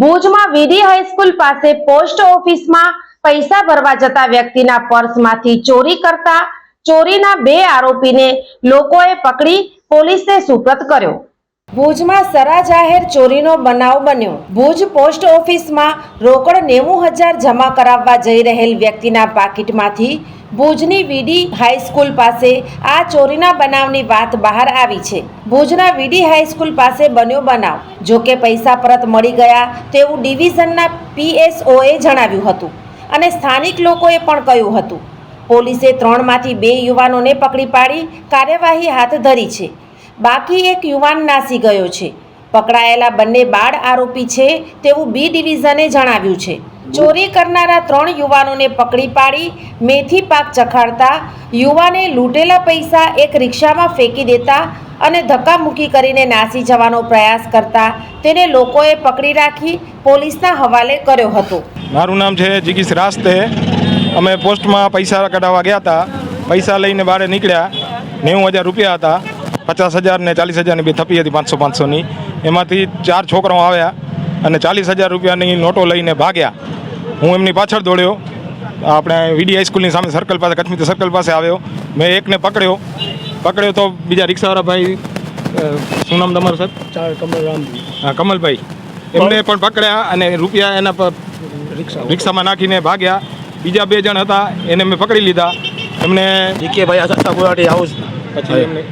ભુજમાં વીડી હાઈસ્કૂલ પાસે પોસ્ટ ઓફિસમાં પૈસા ભરવા જતા વ્યક્તિના પર્સમાંથી ચોરી કરતા ચોરીના બે આરોપીને લોકોએ પકડી પોલીસને સુપ્રત કર્યો. ભુજમાં સરા જાહેર ચોરીનો બનાવ બન્યો. ભુજ પોસ્ટ ઓફિસમાં રોકડ નેવું હજાર જમા કરાવવા જઈ રહેલ વ્યક્તિના પાકીટમાંથી ભુજની વીડી હાઈસ્કૂલ પાસે આ ચોરીના બનાવની વાત બહાર આવી છે. ભુજના વીડી હાઈસ્કૂલ પાસે બન્યો બનાવ. જો કે પૈસા પરત મળી ગયા તેવું ડિવિઝનના પીએસઓએ જણાવ્યું હતું અને સ્થાનિક લોકોએ પણ કહ્યું હતું. પોલીસે ત્રણમાંથી બે યુવાનોને પકડી પાડી કાર્યવાહી હાથ ધરી છે. બાકી એક યુવાન નાસી ગયો છે. પકડાયેલા બંને બાળ આરોપી છે તેવું બી ડિવિઝને જણાવ્યું છે. ચોરી કરનારા ત્રણ યુવાનોને પકડી પાડી, મેથી પાક ચખાડતા યુવાને લૂંટેલા પૈસા એક રિક્ષામાં ફેંકી દેતા અને ધક્કામુક્કી કરીને નાસી જવાનો પ્રયાસ કરતા તેને લોકોએ પકડી રાખી પોલીસના હવાલે કર્યો હતો. મારું નામ છે જીગીશ રાસ્તે. અમે પોસ્ટમાં પૈસા કઢાવવા ગયા હતા. પૈસા લઈને બહાર નીકળ્યા. નેવું હજાર રૂપિયા હતા. પચાસ હજાર ને ચાલીસ હજારની બે થપી હતી પાંચસો પાંચસોની. એમાંથી ચાર છોકરાઓ આવ્યા અને ચાલીસ હજાર રૂપિયાની નોટો લઈને ભાગ્યા. હું એમની પાછળ દોડ્યો. આપણે વીડી હાઈસ્કૂલની સામે સર્કલ પાસે કચ્છમિત્ર સર્કલ પાસે આવ્યો. મેં એકને પકડ્યો. પકડ્યો તો બીજા રિક્ષાવાળા ભાઈ શું નામ તમારું સર ચાર કમલ હા કમલભાઈ. એમને પણ પકડ્યા અને રૂપિયા એના પર રિક્ષા રિક્ષામાં નાખીને ભાગ્યા. બીજા બે જણ હતા એને મેં પકડી લીધા. એમને જીકે ભાઈ આશા ગુલાટી હાઉસ એમને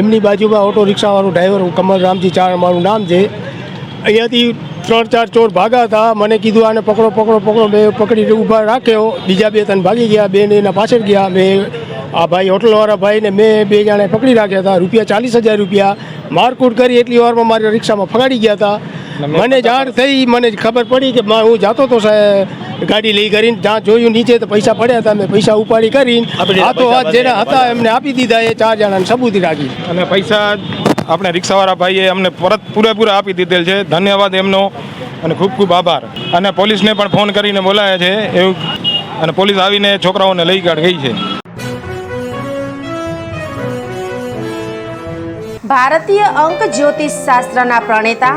એમની બાજુમાં ઓટો રિક્ષાવાળો ડ્રાઈવર હું કમલ રામજી ચાર મારું નામ છે. અહીંયાથી ત્રણ ચાર ચોર ભાગા હતા. મને કીધું આને પકડો પકડો પકડો. મેં પકડી ઊભા રાખ્યો. બીજા બે ત્રણ ભાગી ગયા. બેન એના પાછળ ગયા. મેં આ ભાઈ હોટલવાળા ભાઈને મેં બે જણે પકડી રાખ્યા હતા. રૂપિયા ચાલીસ હજાર રૂપિયા. મારકૂટ કરી એટલી વારમાં મારી રિક્ષામાં ફગાડી ગયા હતા. મને જાણ થઈ. મને ખબર પડી કે હું જાતો તો સાહેબ ગાડી લઈ કરીને જ્યાં જોયું નીચે તો પૈસા પડ્યા હતા. મેં પૈસા ઉપાડી કરીને હાથો હાથ જેના હતા એમને આપી દીધા એ ચાર જણાને સબૂતી રાખી. અને પૈસા આપણે રિક્ષાવાળા ભાઈએ અમને પરત પૂરેપૂરા આપી દીધેલ છે. ધન્યવાદ એમનો અને ખૂબ ખૂબ આભાર. અને પોલીસને પણ ફોન કરીને બોલાયા છે એવું. અને પોલીસ આવીને છોકરાઓને લઈ કાઢ ગઈ છે. ભારતીય અંક જ્યોતિષ શાસ્ત્રના પ્રણેતા